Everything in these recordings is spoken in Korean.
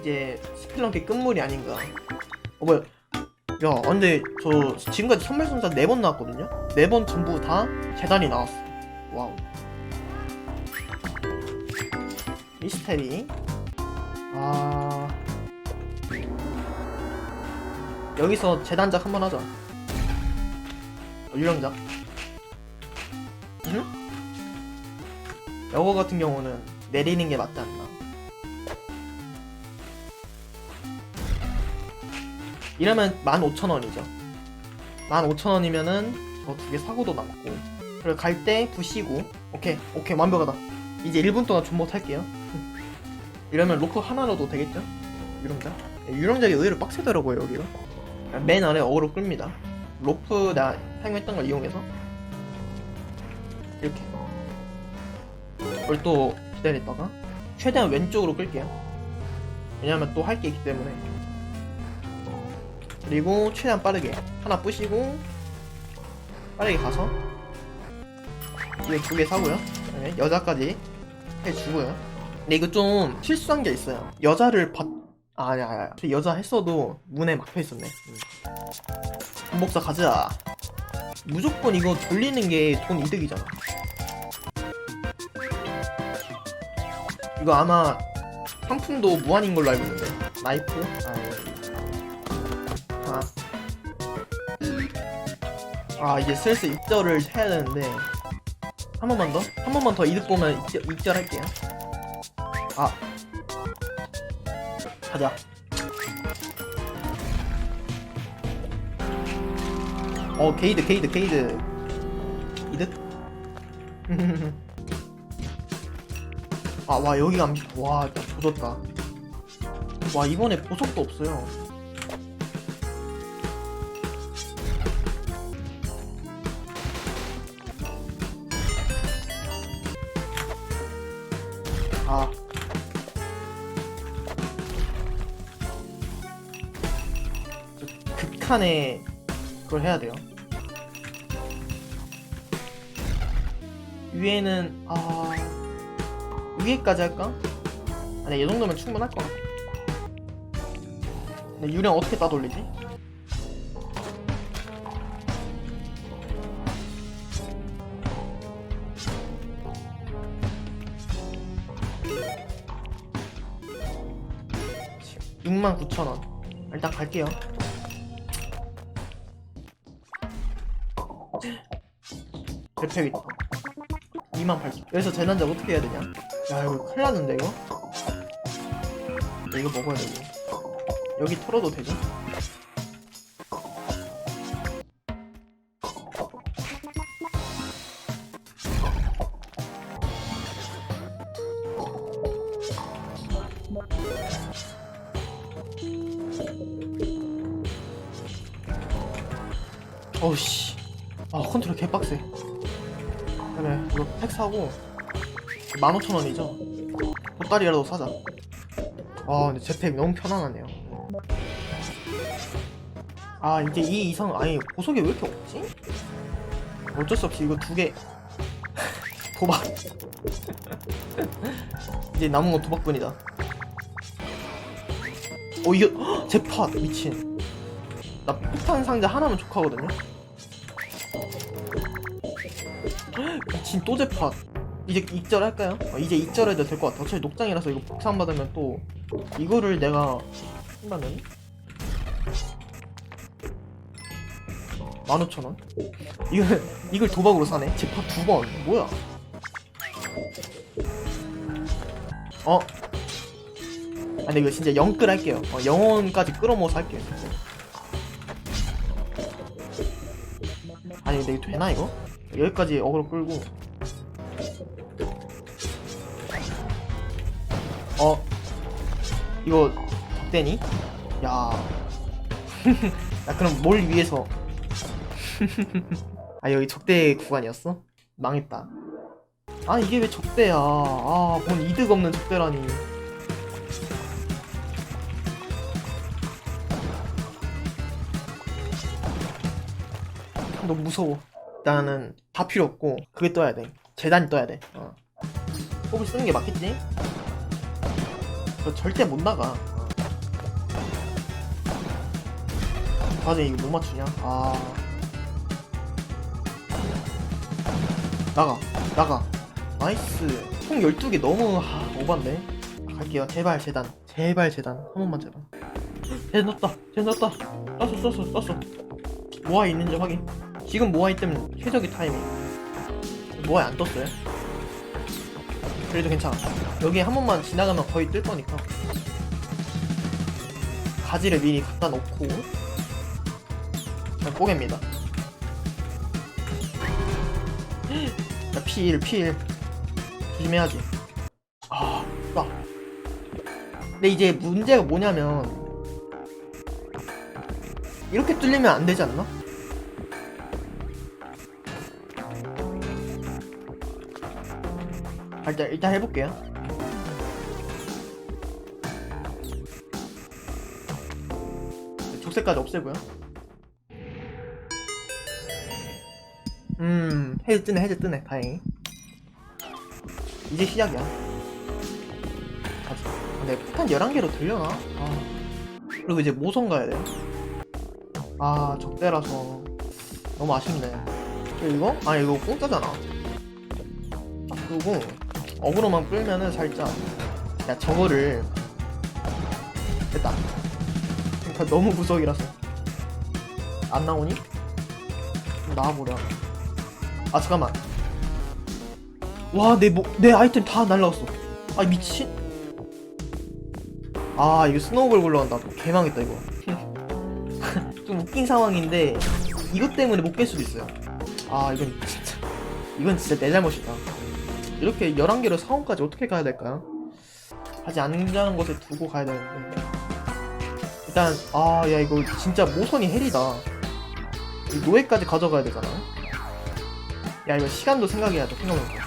이제 스필런케 끝물이 아닌가. 어 뭐야? 야, 근데 저 지금까지 선물 순서 네번 나왔거든요. 네번 전부 다 재단이 나왔어. 와우. 미스테리. 아. 여기서 재단작 한번 하자. 어, 유령작. 응? 여거 같은 경우는 내리는 게 맞지 않나. 이러면 15,000원이죠. 15,000원이면은 저두개 사고도 남고. 그리고 갈 때 부시고. 오케이, 오케이, 완벽하다. 이제 1분 동안 존버 탈게요. 이러면 로커 하나 넣어도 되겠죠? 유령작? 네, 유령작이 의외로 빡세더라고요, 여기가. 맨 아래 어그로 끌니다. 로프 나 사용했던 걸 이용해서. 이렇게. 그걸 또 기다렸다가. 최대한 왼쪽으로 끌게요. 왜냐면 또 할 게 있기 때문에. 그리고 최대한 빠르게 하나 부시고 빠르게 가서 이거 두 개 사고요. 네, 여자까지 해주고요. 근데 이거 좀 실수한 게 있어요. 여자를 받... 아, 아니야 여자 했어도 문에 막혀있었네. 음. 군복사 가자. 무조건 이거 돌리는 게 돈 이득이잖아. 이거 아마 상품도 무한인 걸로 알고 있는데. 나이프? 아 아. 아 이제 슬슬 입절을 해야 되는데. 한 번만 더? 한 번만 더 이득 보면 입절, 입절 할게요. 아. 가자. 어 게이드 게이드 게이드. 이득? 아와 여기가 안... 와 조졌다. 와 이번에 보석도 없어요 아. 저 극한의 그걸 해야 돼요. 위에는 아 위에까지 할까? 아니 이 정도면 충분할 것 같아. 근데 유령 어떻게 따돌리지? 69,000원. 일단 갈게요. 대표 있다. 28,000원. 여기서 재난자 어떻게 해야 되냐? 야, 이거 큰일 났는데, 이거? 야, 이거 먹어야 되고. 여기 털어도 되죠? 어우씨. 아, 컨트롤 개빡세. 그래, 이거 팩 사고, 15,000원이죠? 보따리라도 사자. 아, 근데 제팩 너무 편안하네요. 아, 이제 이 이상, 아니, 보석이 왜 이렇게 없지? 어쩔 수 없이 이거 두 개. 도박. 이제 남은 건 도박뿐이다. 어, 헉, 제팟! 미친. 나 폭탄 상자 하나면 족하거든요? 미친 또 제팟 이제 익절 할까요? 어, 이제 익절 해도 될 것 같아 어차피 녹장이라서 이거 복상 받으면 또 이거를 내가 한다면 15,000원? 이걸, 이걸 도박으로 사네? 제팟 두 번. 뭐야? 어? 아, 근데 이거 진짜 영끌 할게요. 어, 영혼까지 끌어모아서 할게요. 아니, 근데 이거 되나, 이거? 여기까지 어그로 끌고. 어? 이거 적대니? 야. 야, 그럼 뭘 위해서. 아, 여기 적대 구간이었어? 망했다. 아, 이게 왜 적대야. 아, 뭔 이득 없는 적대라니. 아, 너무 무서워. 일단은 다 필요 없고 그게 떠야 돼. 재단이 떠야 돼. 어. 뽑을 쓰는 게 맞겠지? 저 절대 못 나가. 어. 아근 이거 못 맞추냐? 아. 나가 나가. 나이스. 총 12개 너무 아, 오반데? 갈게요. 제발 재단. 제발 재단. 한 번만 제발 재단 넣었다. 재단 넣었다. 떴어 떴어 떴어. 뭐가 있는지 확인. 지금 모아 있다면 최적의 타이밍. 모아 안 떴어요? 그래도 괜찮아. 여기 한 번만 지나가면 거의 뜰 거니까. 가지를 미리 갖다 놓고 그냥 뽀갭니다 자, P1, P1 조심해야지 아, 나 근데 이제 문제가 뭐냐면 이렇게 뚫리면 안 되지 않나? 일단, 일단 해볼게요 족쇄까지 없애고요. 음, 해즈 뜨네, 해즈 뜨네, 다행히. 이제 시작이야. 가자. 근데 폭탄 11개로 들려나? 아. 그리고 이제 모성 가야 돼요. 아, 적대라서. 너무 아쉽네. 이거? 아, 이거 공짜잖아. 그리고, 어그로만 끌면은 살짝. 야, 저거를. 됐다. 그러니까 너무 구석이라서 안 나오니? 좀 나와보려 아 잠깐만 와내뭐 내 아이템 다 날라갔어 아 미친 아 이거 스노우볼 굴러간다 개망했다 이거 좀 웃긴 상황인데 이것 때문에 못 깰 수도 있어요 아 이건 진짜 이건 진짜 내 잘못이다 이렇게 11개로 사원까지 어떻게 가야 될까요? 아직 안전한 곳에 두고 가야 되는데. 일단 아 야 이거 진짜 모선이 헬이다. 이 노예까지 가져가야 되잖아. 야 이거 시간도 생각해야 돼 생각해보니까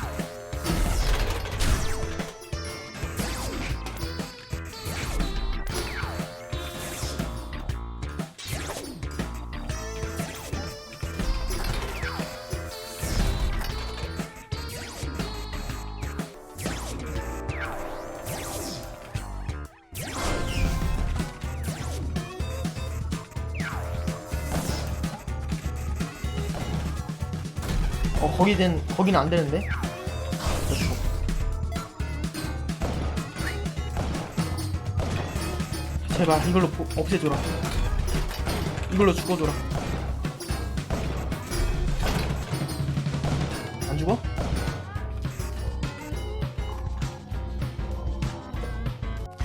거기 된 거기는 안 되는데? 그렇죠. 제발 이걸로 보- 없애줘라. 이걸로 죽어줘라. 안 죽어?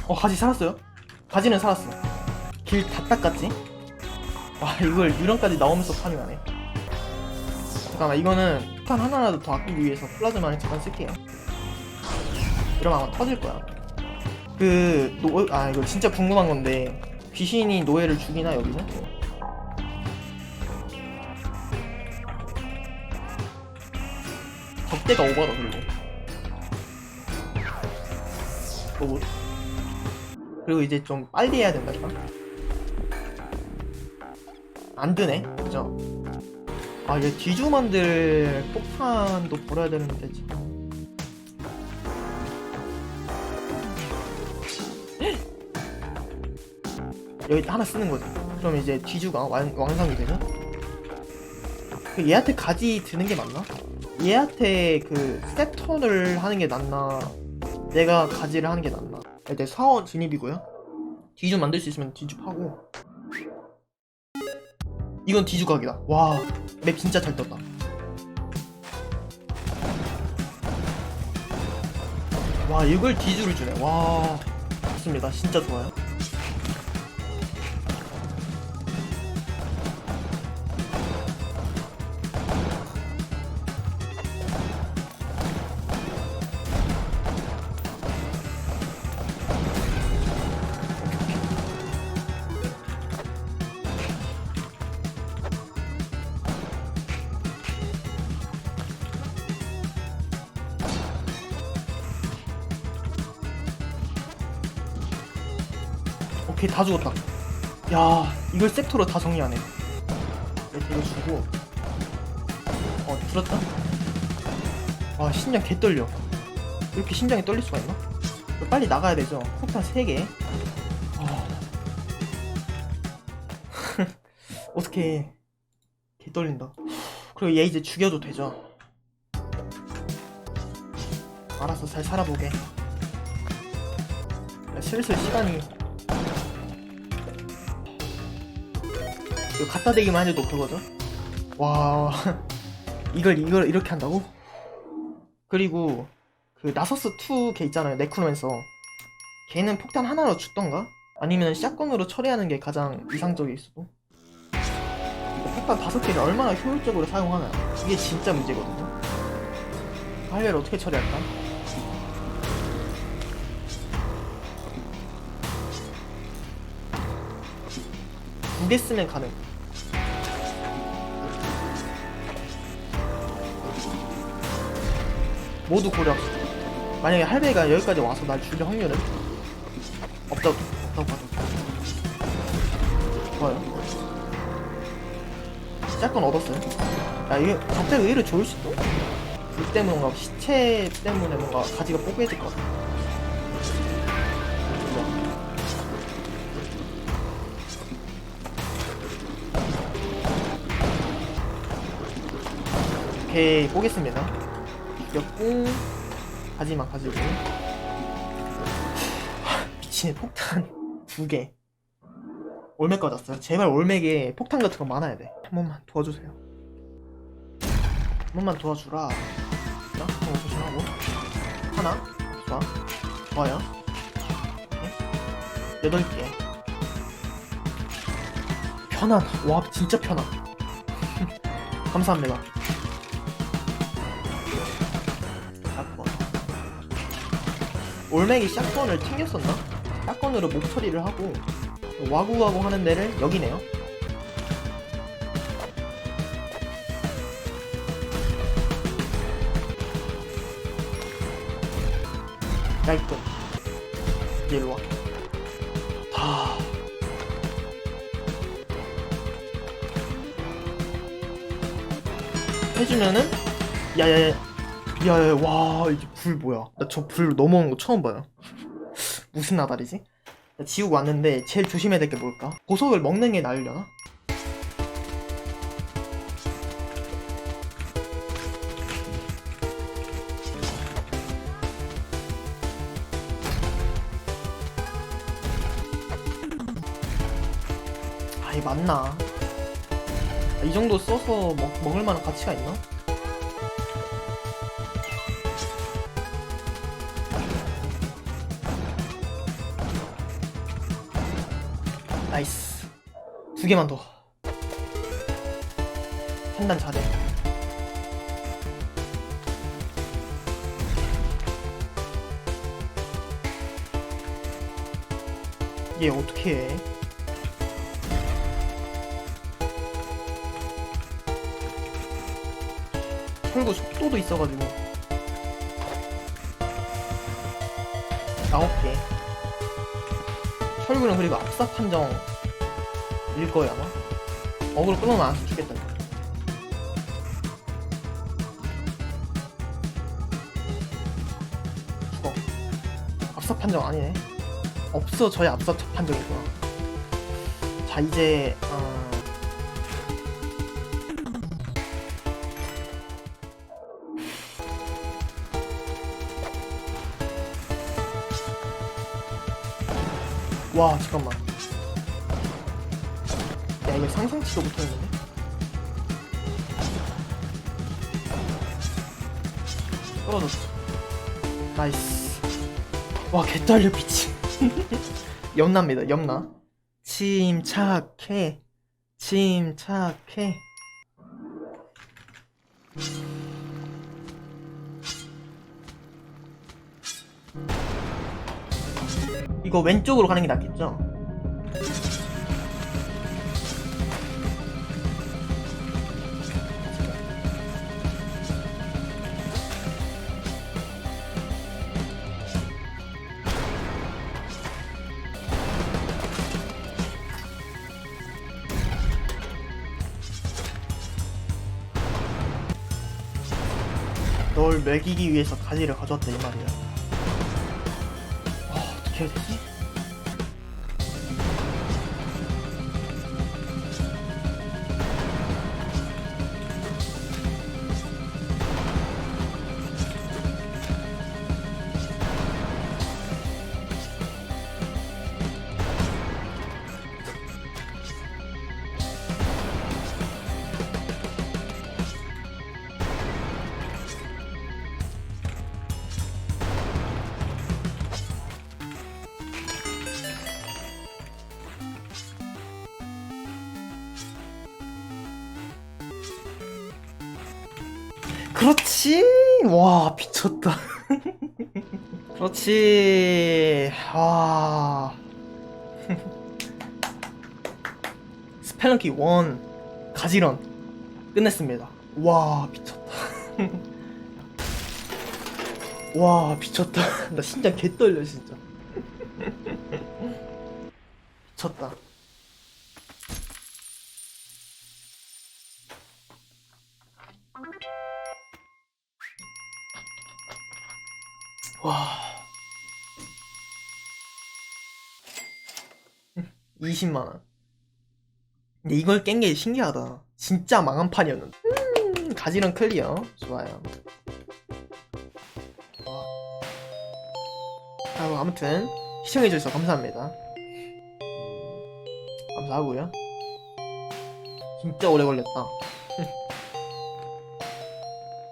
어 가지 살았어요? 가지는 살았어. 길 다 닦았지? 와 이걸 유령까지 나오면서 파밍하네. 잠깐만 이거는 폭탄 하나라도 더 아끼기 위해서 플라즈마를 잠깐 쓸게요. 이러면 아마 터질 거야. 그 노.. 아 이거 진짜 궁금한 건데 귀신이 노예를 죽이나 여기는? 적대가 오버다 그리고. 로봇 그리고 이제 좀 빨리 해야 된다 이거. 안 드네? 그죠? 아, 얘 뒤주 만들 폭탄도 버려야 되는데 참. 여기 하나 쓰는 거지. 그럼 이제 뒤주가 완, 완성이 되죠? 그 얘한테 가지 드는 게 맞나? 얘한테 그 세턴을 하는 게 낫나? 내가 가지를 하는 게 낫나? 일단 사원 진입이고요. 뒤주 만들 수 있으면 뒤주 파고. 이건 뒤주 각이다. 와, 맵 진짜 잘 떴다. 와, 이걸 뒤주를 주네. 와, 좋습니다. 진짜 좋아요. 오케이, 다 죽었다. 야, 이걸 섹터로 다 정리하네. 이거 주고. 어, 줄었다? 와, 심장 개 떨려. 이렇게 심장이 떨릴 수가 있나? 빨리 나가야 되죠. 폭탄 3개. 아. 어떻게 개 떨린다. 그리고 얘 이제 죽여도 되죠. 알았어, 잘 살아보게. 야, 슬슬 시간이. 이거 갖다 대기만 해도 그거죠? 와, 이걸 이걸 이렇게 한다고? 그리고 그 나서스 2걔 있잖아요, 네크로맨서. 걔는 폭탄 하나로 죽던가? 아니면 샷건으로 처리하는 게 가장 이상적일 수도. 폭탄 다섯 개를 얼마나 효율적으로 사용하나 이게 진짜 문제거든요. 할배를 어떻게 처리할까? 쓰면 가능. 모두 고려합시다. 만약에 할배가 여기까지 와서 날 죽일 확률은 없다고 없다고 봐도 좋아요. 짝건 얻었어요. 야 이게 갑자기 의외로 좋을 수도? 그 때문에 뭔가 시체 때문에 뭔가 가지가 뽀개질 것 같아. 오케이 뽀겠습니다. 죽였고 가지만 가지고 하, 미친 폭탄 두 개. 올맥 꺼졌어요. 제발 올맥에 폭탄 같은 거 많아야 돼. 한 번만 도와주세요. 한 번만 도와주라. 자, 한번 조심하고. 하나. 좋아. 좋아요. 네. 여덟 개. 편안. 와, 진짜 편안. 감사합니다. 올맥이 샷건을 튕겼었나? 샷건으로 목 처리를 하고 와구와구 하는 데를 여기네요. 깔끔. 이제 일로 와. 다. 해주면은 야야야 야야 와 이게 불 뭐야 나 저 불 넘어오는 거 처음 봐요 무슨 나달이지? 나 지우고 왔는데 제일 조심해야 될 게 뭘까? 보석을 먹는 게 나으려나? 아이 맞나? 아, 이 정도 써서 먹, 먹을 만한 가치가 있나? 두 개만 더. 판단 잘해 얘 어떻게 해? 철구 속도도 있어가지고. 아홉 개 철구는 그리고 압사 판정 일 거야 아마. 어그로 끊어놔서 죽겠다. 죽어. 압사 판정 아니네. 없어 저의 압사 판정이구나. 자 이제 어... 와 잠깐만 야 이거 상상치도 못했는데 떨어졌어. 나이스. 와 개떨려 미친. 염납니다 염나. 침착해. 침착해. 이거 왼쪽으로 가는 게 낫겠죠? 널 먹이기 위해서 가지를 가져왔다 이 말이야. 아, 어떻게 해야 되지? 그렇지. 와 미쳤다. 그렇지. 와. 스펠런키 1 가지런 끝냈습니다. 와 미쳤다. 와 미쳤다. 나 심장 개 떨려 진짜. 미쳤다. 와. 20만 원. 근데 이걸 깬 게 신기하다. 진짜 망한 판이었는데. 음, 가지런 클리어. 좋아요. 와. 아이고, 아무튼 시청해 주셔서 감사합니다. 감사하고요. 진짜 오래 걸렸다.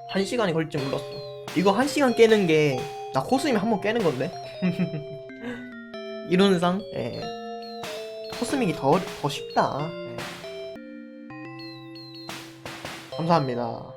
한 시간이 걸릴 줄 몰랐어. 이거 한 시간 깨는 게 나 코스면 한 번 깨는 건데. 이론상, 예. 코스믹이 더, 더 쉽다. 예. 감사합니다.